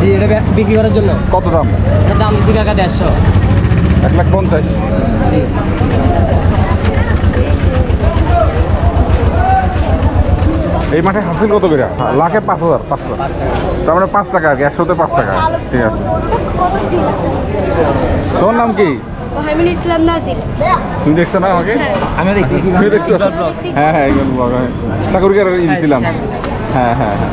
জি এটা বিক্রি করার জন্য। কত দাম? দাম দিচ্ছি কাকা দেড়শো। এক লাখ পঞ্চাশ। জি। এই মাঠে হাসিল কত করে? লাখে পাঁচ হাজার পাঁচশো পাঁচ তার মানে পাঁচ টাকা আর কি একশোতে পাঁচ টাকা। ঠিক আছে। তোমার নাম কি? মোহামিন ইসলাম নাজিল তুমি দেখছ না আমাকে? আমিও দেখছি। তুমি দেখছ? হ্যাঁ হ্যাঁ ব্লগ হ্যাঁ। হ্যাঁ। হ্যাঁ হ্যাঁ।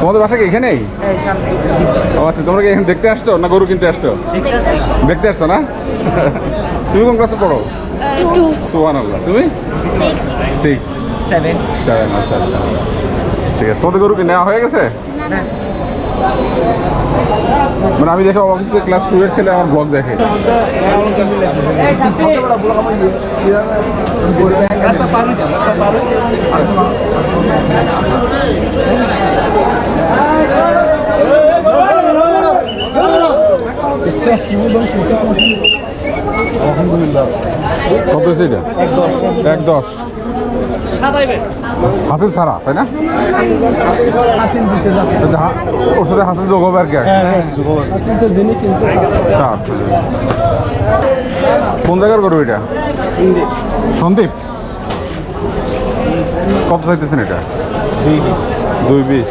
তোমাদের বাসা কি এখানেই? ও আচ্ছা তোমরা কি এখানে দেখতে আসছো না গরু কিনতে আসছো? দেখতে আসছো না? তুমি কোন ক্লাসে পড়ো? সুহান আল্লাহ তুমি? সিক্স সিক্স সেভেন সেভেন আচ্ছা আচ্ছা। ঠিক আছে তোমাদের গরু কি নেওয়া হয়ে গেছে? মানে আমি দেখে অফিসে ক্লাস টু এর ছেলে আমার ব্লগ দেখে। কত হয়েছে এটা? এক দশ। হাসিল ছাড়া তাই না? ওর সাথে হাসিল যোগ হবে আর কি কিনছে আচ্ছা। কোন জায়গার করব এটা? সন্দীপ? কত চাইতেছেন এটা? দুই বিশ।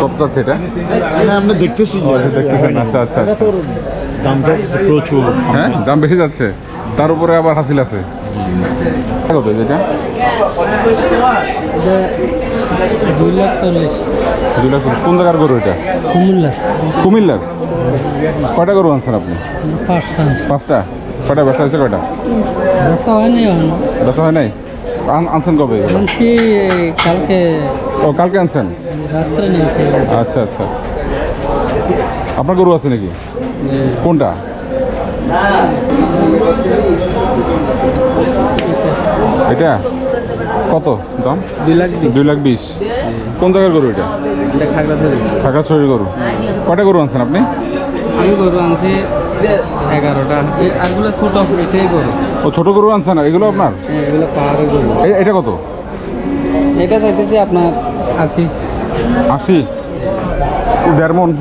কত চাচ্ছে এটা? হ্যাঁ আমরা দেখতেছি দেখতেছেন আচ্ছা আচ্ছা আচ্ছা। দামটা প্রচুর। হ্যাঁ দাম বেশি যাচ্ছে। তার উপরে আবার হাসিল আছে। কত দুই লাখ চল্লিশ। দুই লাখ চল্লিশ। কোন জায়গার গরু এটা? কুমিল্লা। কুমিল্লার? কয়টা গরু আনছেন আপনি? পাঁচটা পাঁচটা? হয়েছে কয়টা? ব্যবসা এখন। বেচা হয় নাই? আনছেন কবে? আনছি কালকে ও কালকে আনছেন? রাত্রে আচ্ছা আচ্ছা আচ্ছা। আপনার গরু আছে নাকি? কোনটা? এটা? কত দাম? দুই লাখ বিশ। দুই লাখ বিশ। কোন জায়গার গরু এটা? খাগড়াছড়ির গরু। কয়টা গরু আনছেন আপনি? আমি গরু আনছি এগারোটা। আরগুলো ছোট এটাই গরু। ও ছোট গরু আনছেন এগুলো আপনার? হ্যাঁ, এগুলো পাহাড়ের গরু। এটা কত? এটা চাইতেছি আপনার আশি। আশি? দেড় মন।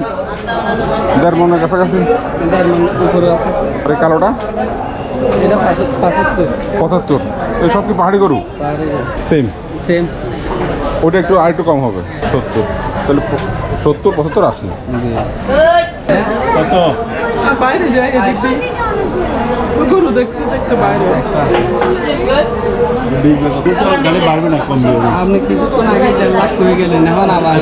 দেড় মনের কাছাকাছি? দেড় মন উপরে আছে। এই কালোটা? এটা পাঁচ- পঁচাত্তর। পঁচাত্তর। এই সব কি পাহাড়ি গরু? সেম সেম ওটা একটু আর একটু কম হবে। সত্তর। তাহলে সত্তর পঁচাত্তর আশি। কত? বাইরে যাই দিয়ে। গরু দেখতে দেখতে বাইরে। গাড়ি বাড়বে না কমবে আপনি কিছুক্ষণ আগে দেড় লাখ হয়ে গেলেন এখন আবার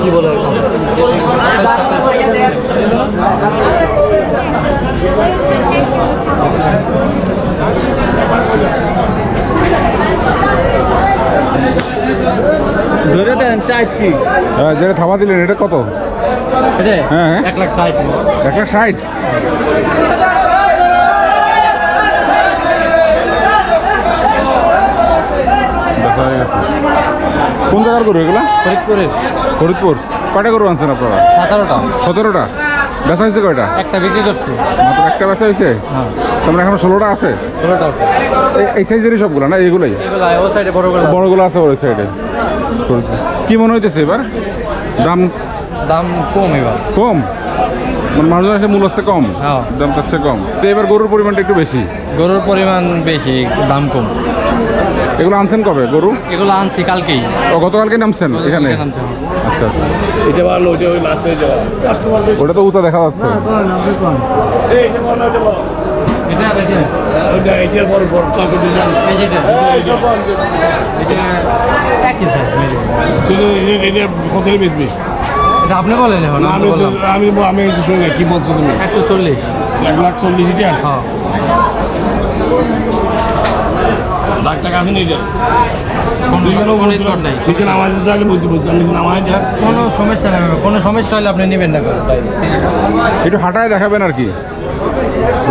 কি বলে ধরে দেন টাইট কি? হ্যাঁ যেটা থামা দিলেন এটা কত? হ্যাঁ হ্যাঁ। এক লাখ ষাট। এক লাখ ষাট দেখা হয়ে গেছে। কোন জায়গার গরু এগুলা? ফরিদপুরে ফরিদপুর। কয়টা গরু আনছেন আপনারা? সতেরোটা। সতেরোটা? বেচা হয়েছে কয়টা? একটা বিক্রি করছি। মাত্র একটা বেচা হয়েছে? হ্যাঁ। তারপরে এখনও ষোলোটা আছে? ষোলোটা এই- এই সাইজেরই সবগুলো না সাইডে বড়গুলো আছে ওই সাইডে কি মনে হইতেছে এবার? দাম? দাম কম এবার। কম? মানে মানুষজন এসে মূল্য হচ্ছে কম? হ্যাঁ। দাম হচ্ছে কম। তো এবার গরুর পরিমাণটা একটু বেশি? গরুর পরিমাণ বেশি দাম কম। এগুলো আনছেন কবে? গরু? এগুলো আনছি কালকেই। ও গতকালকে নামছেন এখানে? আচ্ছা। এটা বাড়লো ওইটা ওই লাস্ট হয়ে যাওয়া ওটা তো উঁচা দেখা যাচ্ছে। বেচবি? আপনি বলেন এখন আমি আমি আমি কি বলছো তুমি? একশো চল্লিশ। এক লাখ চল্লিশ এটা হ্যাঁ। লাখ টাকা আছে না এটা কোনো সমস্যা নেই কোনো সমস্যা হলে আপনি নেবেন না একটু হাঁটায় দেখাবেন আর কি।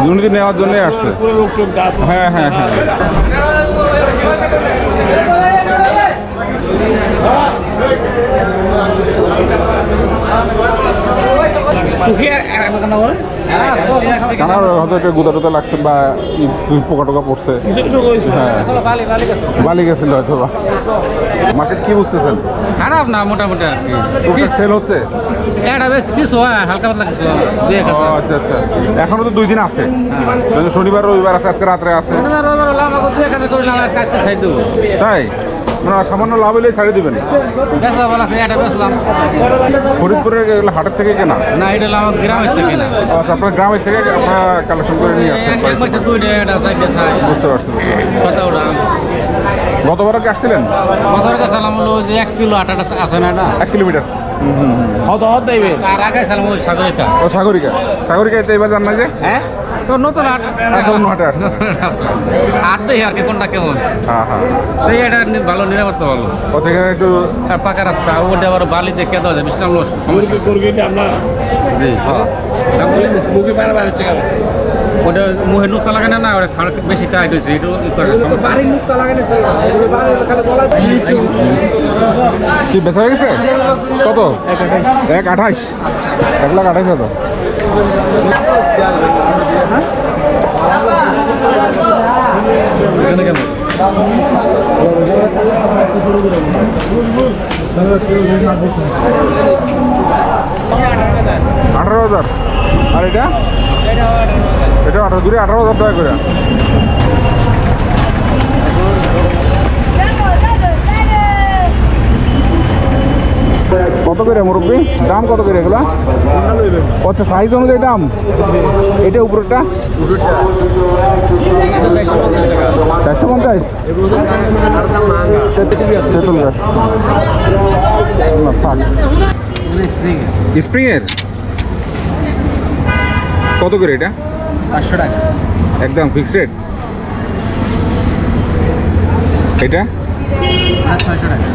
দুর্নীতি নেওয়ার জন্যই আসছে। হ্যাঁ হ্যাঁ হ্যাঁ। কানার হয়তো একটা গুদা টুদা লাগছে বা পোকা টোকা পড়ছে। হ্যাঁ। বালি গেছিল হয়তো বা মার্কেট কি বুঝতেছেন? খারাপ না মোটামুটি আর কি। সেল হচ্ছে? এটা বেশ কিছু হালকা পাতলা কিছু হয় আচ্ছা আচ্ছা। এখনও তো দুই দিন আছে। শনিবার রবিবার আছে আজকে রাত্রে আছে। রবিবার রবিবার হলে আমাকে দুই এক হাজার করলাম আজকে আজকে ছাই দেবো। তাই? মানে সামান্য লাভ হলেই ছাড়িয়ে দিবেন। ফরিদপুরের হাটের থেকে কেনা? না এটা আমার গ্রামের থেকে না। ও আচ্ছা আপনার গ্রামের থেকে আপনারা কালেকশন করে নিয়ে আসছেন বুঝতে পারছি গতবার কি আসছিলেন? কতর কাছে সালাম হলো যে এক কিলো আটাটা আছে না এক কিলোমিটার। হত হত দেবে। আর আগে সালাম ওই সাগরিকা। ও সাগরিকা। সাগরিকা এবার জান না যে? হ্যাঁ? তো নতুন হাট অন্য হাটে আসছে। হাত দেই আর কি কোনটা কেমন? হ্যাঁ হ্যাঁ। এটা ভালো নিরাপত্তা ভালো। একটু পাকা রাস্তা। ওটা আবার বালি দেখে দেওয়া যায় মুরগি জি। হ্যাঁ। মুরগি ওটা নুক্তা না না ওটা বেশি টাইট হয়েছে কি বেচা হয়ে গেছে? কত? এক আঠাইশ। এক লাখ আঠাইশ হাজার। আঠারো হাজার। আর এটা? এটা আঠারো দূরে আঠারো হাজার টাকা করে। কত করে মুরব্বী? দাম কত করে এগুলা? আচ্ছা সাইজ অনুযায়ী দাম? এটা উপরেরটা? চারশো পঞ্চাশ। তেঁতুল গাছ স্প্রিংয়ের কত করে এটা? পাঁচশো টাকা। একদম ফিক্সড রেট এটা? ছয়শো টাকা।